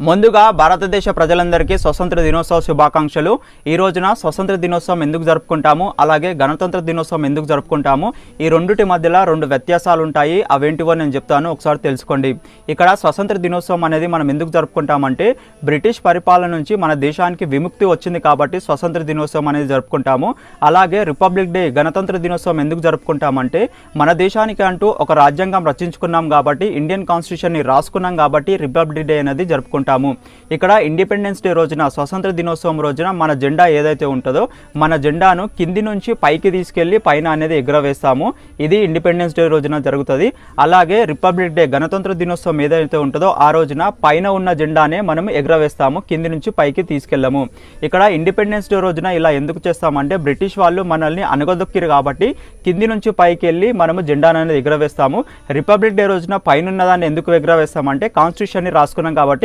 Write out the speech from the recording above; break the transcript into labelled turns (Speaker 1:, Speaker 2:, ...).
Speaker 1: ముందుగా భారతదేశ ప్రజలందరికీ స్వతంత్ర దినోత్సవ శుభాకాంక్షలు. ఈ రోజున స్వతంత్ర దినోత్సవం ఎందుకు జరుపుకుంటాము? అలాగే గణతంత్ర దినోత్సవం ఎందుకు జరుపుకుంటాము? ఈ రెండుటి మధ్యలో రెండు వ్యత్యాసాలు ఉంటాయి అవేంటివో నేను చెప్తాను. ఒకసారి తెలుసుకోండి. ఇక్కడ స్వతంత్ర దినోత్సవం అనేది మనం ఎందుకు జరుపుకుంటామంటే బ్రిటిష్ పరిపాలన నుంచి మన దేశానికి విముక్తి వచ్చింది కాబట్టి స్వతంత్ర దినోత్సవం అనేది జరుపుకుంటాము. అలాగే రిపబ్లిక్ డే గణతంత్ర దినోత్సవం ఎందుకు జరుపుకుంటామంటే మన దేశానికి అంటూ ఒక రాజ్యాంగం రచించుకున్నాం కాబట్టి ఇండియన్ కాన్స్టిట్యూషన్ని రాసుకున్నాం కాబట్టి రిపబ్లిక్ డే అనేది జరుపుకుంటాం. జరుపుకుంటాము ఇక్కడ ఇండిపెండెన్స్ డే రోజున స్వతంత్ర దినోత్సవం రోజున మన జెండా ఏదైతే ఉంటుందో మన జెండాను కింది నుంచి పైకి తీసుకెళ్ళి పైన అనేది ఎగురవేస్తాము. ఇది ఇండిపెండెన్స్ డే రోజున జరుగుతుంది. అలాగే రిపబ్లిక్ డే గణతంత్ర దినోత్సవం ఏదైతే ఉంటుందో ఆ రోజున పైన ఉన్న జెండానే మనం ఎగురవేస్తాము. కింది నుంచి పైకి తీసుకెళ్ళము. ఇక్కడ ఇండిపెండెన్స్ డే రోజున ఇలా ఎందుకు చేస్తామంటే బ్రిటిష్ వాళ్ళు మనల్ని అనగదొక్కిరు కాబట్టి కింది నుంచి పైకి వెళ్ళి మనము జెండాను అనేది ఎగురవేస్తాము. రిపబ్లిక్ డే రోజున పైన ఉన్నదాన్ని ఎందుకు ఎగురవేస్తామంటే కాన్స్టిట్యూషన్ని రాసుకున్నాం కాబట్టి